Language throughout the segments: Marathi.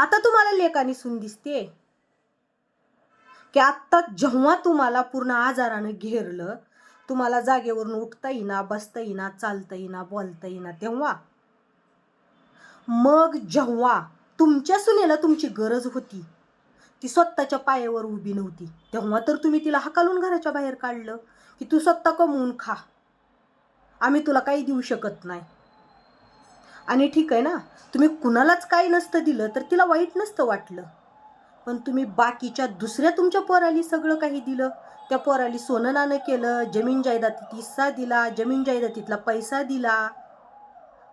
आता तुम्हाला लेखानी सून दिसते. की आत्ता जेव्हा तुम्हाला पूर्ण आजारानं घेरलं तुम्हाला जागेवरून उठता येईना बसता येईना चालता येईना बोलता येईना तेव्हा मग जेव्हा तुमच्या सुनेला तुमची गरज होती ती स्वतःच्या पायावर उभी नव्हती तेव्हा तर तुम्ही तिला हकालून घराच्या बाहेर काढलं की तू स्वतः कमवून खा. आम्ही तुला काही देऊ शकत नाही. आणि ठीक आहे ना तुम्ही कुणालाच काही नसतं दिलं तर तिला वाईट नसतं वाटलं. पण तुम्ही बाकीच्या दुसऱ्या तुमच्या पोराली सगळं काही दिलं. त्या पोराली सोनं नाणं केलं जमीन जायदातीत हिस्सा दिला जमीन जायदातीतला पैसा दिला.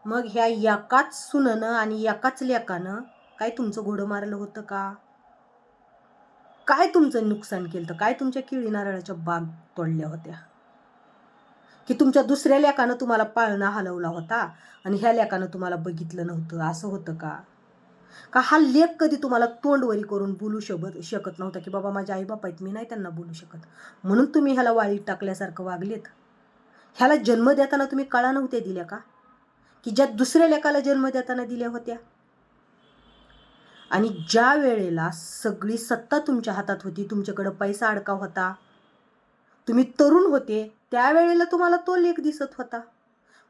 मग ह्या एकाच सुननं आणि एकाच लेकानं काय तुमचं घोडं मारलं होतं का? काय तुमचं नुकसान केलं तर काय तुमच्या केळी नारळाच्या बाग तोडल्या होत्या? की तुमच्या दुसऱ्या लेकानं तुम्हाला पाळणा हलवला होता आणि ह्या लेकानं तुम्हाला बघितलं नव्हतं. असं होतं का? का हा लेख कधी तुम्हाला तोंडवरी करून बोलू शकत शकत नव्हता की बाबा माझ्या आईबाप आहेत मी नाही त्यांना बोलू शकत. म्हणून तुम्ही ह्याला वाळीत टाकल्यासारखं वागलेत. ह्याला जन्म देताना तुम्ही कळा नव्हत्या दिल्या का? की ज्या दुसऱ्या लेखाला जन्म देताना दिल्या होत्या? आणि ज्या वेळेला सगळी सत्ता तुमच्या हातात होती तुमच्याकडं पैसा अडका होता तुम्ही तरुण होते त्यावेळेला तुम्हाला तो लेख दिसत होता.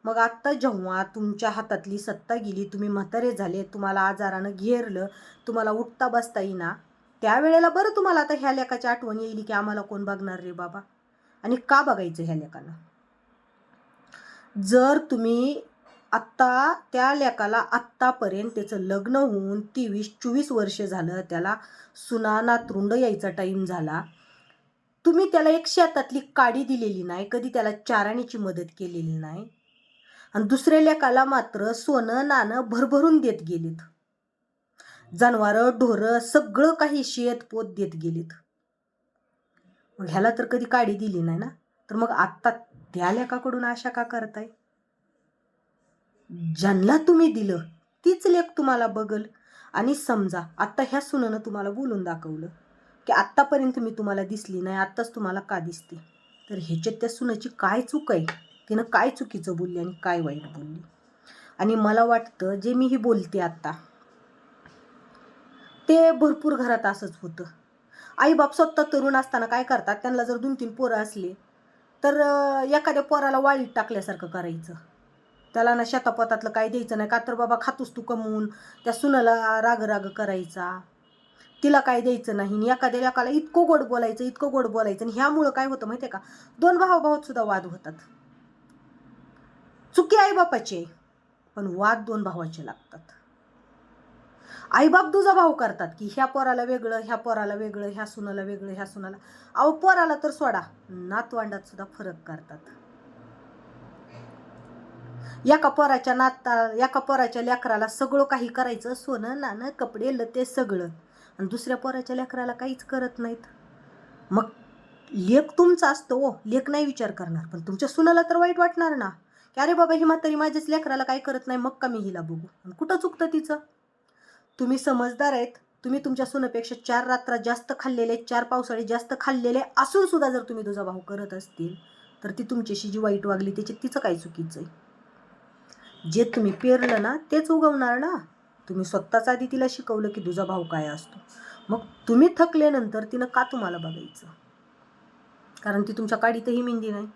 मग आत्ता जेव्हा तुमच्या हातातली सत्ता गेली तुम्ही म्हातारे झाले तुम्हाला आजारानं घेरलं तुम्हाला उठता बसता येईना त्यावेळेला बरं तुम्हाला आता ह्या लेखाची आठवण येईल की आम्हाला कोण बघणार रे बाबा? आणि का बघायचं ह्या लेखाला जर तुम्ही आत्ता त्या लेखाला आत्तापर्यंत त्याचं लग्न होऊन तेवीस चोवीस वर्ष झालं त्याला सुना नातरुंड यायचा टाईम झाला तुम्ही त्याला एक शेतातली काडी दिलेली नाही कधी त्याला चाराणीची मदत केलेली नाही. आणि दुसऱ्या लेकाला मात्र सोनं नाणं भरभरून देत गेलीत. जनावरं ढोरं सगळं काही शेत पोत देत गेलीत. मग ह्याला तर कधी काडी दिली नाही ना? तर मग आत्ता त्या लेकाकडून आशा का करताय? ज्यांना तुम्ही दिलं तीच लेख तुम्हाला बघल. आणि समजा आत्ता ह्या सुनानं तुम्हाला बोलून दाखवलं. की आत्तापर्यंत मी तुम्हाला दिसली नाही आत्ताच तुम्हाला का दिसते? तर ह्याच्यात त्या सुनाची काय चूक आहे? तिनं काय चुकीचं बोलली आणि काय वाईट बोलली? आणि मला वाटतं जे मी ही बोलते आत्ता ते भरपूर घरात असंच होतं. आईबाप स्वतः तरुण असताना काय करतात? त्यांना जर दोन तीन पोरं असले तर एखाद्या पोराला वाळीत टाकल्यासारखं करायचं. त्याला ना शेतापतातलं काय द्यायचं नाही. का तर बाबा खातोस तू कमवून त्या सुनाला राग राग करायचा. तिला काय द्यायचं नाही आणि एखाद्या लेकाला इतकं गोड बोलायचं इतकं गोड बोलायचं आणि ह्यामुळं काय होतं माहिती आहे का? दोन भावा भावात सुद्धा वाद होतात. चुकी आईबापाची आहे पण वाद दोन भावाचे लागतात. आईबाप दुजा भाव करतात की ह्या पोराला वेगळं ह्या पोराला वेगळं ह्या सुनाला वेगळं ह्या सुनाला. अहो पोराला तर सोडा नातवांडात सुद्धा फरक करतात. एका पोराच्या नाता एका पोराच्या लेकराला सगळं काही करायचं सोनं नाणं कपडे लते सगळं. आणि दुसऱ्या पोराच्या लेकराला काहीच करत नाहीत. मग लेख तुमचा असतो हो. लेख नाही विचार करणार. पण तुमच्या सुनाला तर वाईट वाटणार ना. की अरे बाबा ही म्हातारी माझ्याच लेकराला काही करत नाही. मग का मी हिला बघू? आणि कुठं चुकतं तिचं? तुम्ही समजदार आहेत. तुम्ही तुमच्या सुनापेक्षा चार रात्र जास्त खाल्लेले चार पावसाळे जास्त खाल्लेले असून सुद्धा जर तुम्ही तुझा भाऊ करत असतील तर ती तुमच्याशी जी वाईट वागली त्याची तिचं काय चुकीचं आहे. जे तुम्ही पेरलं ना तेच उगवणार ना. तुम्ही स्वतःच आधी तिला शिकवलं की तुझा भाऊ काय असतो. मग तुम्ही थकल्यानंतर तिनं का तुम्हाला बघायचं? कारण ती तुमच्या काडीतही मेहंदी नाही.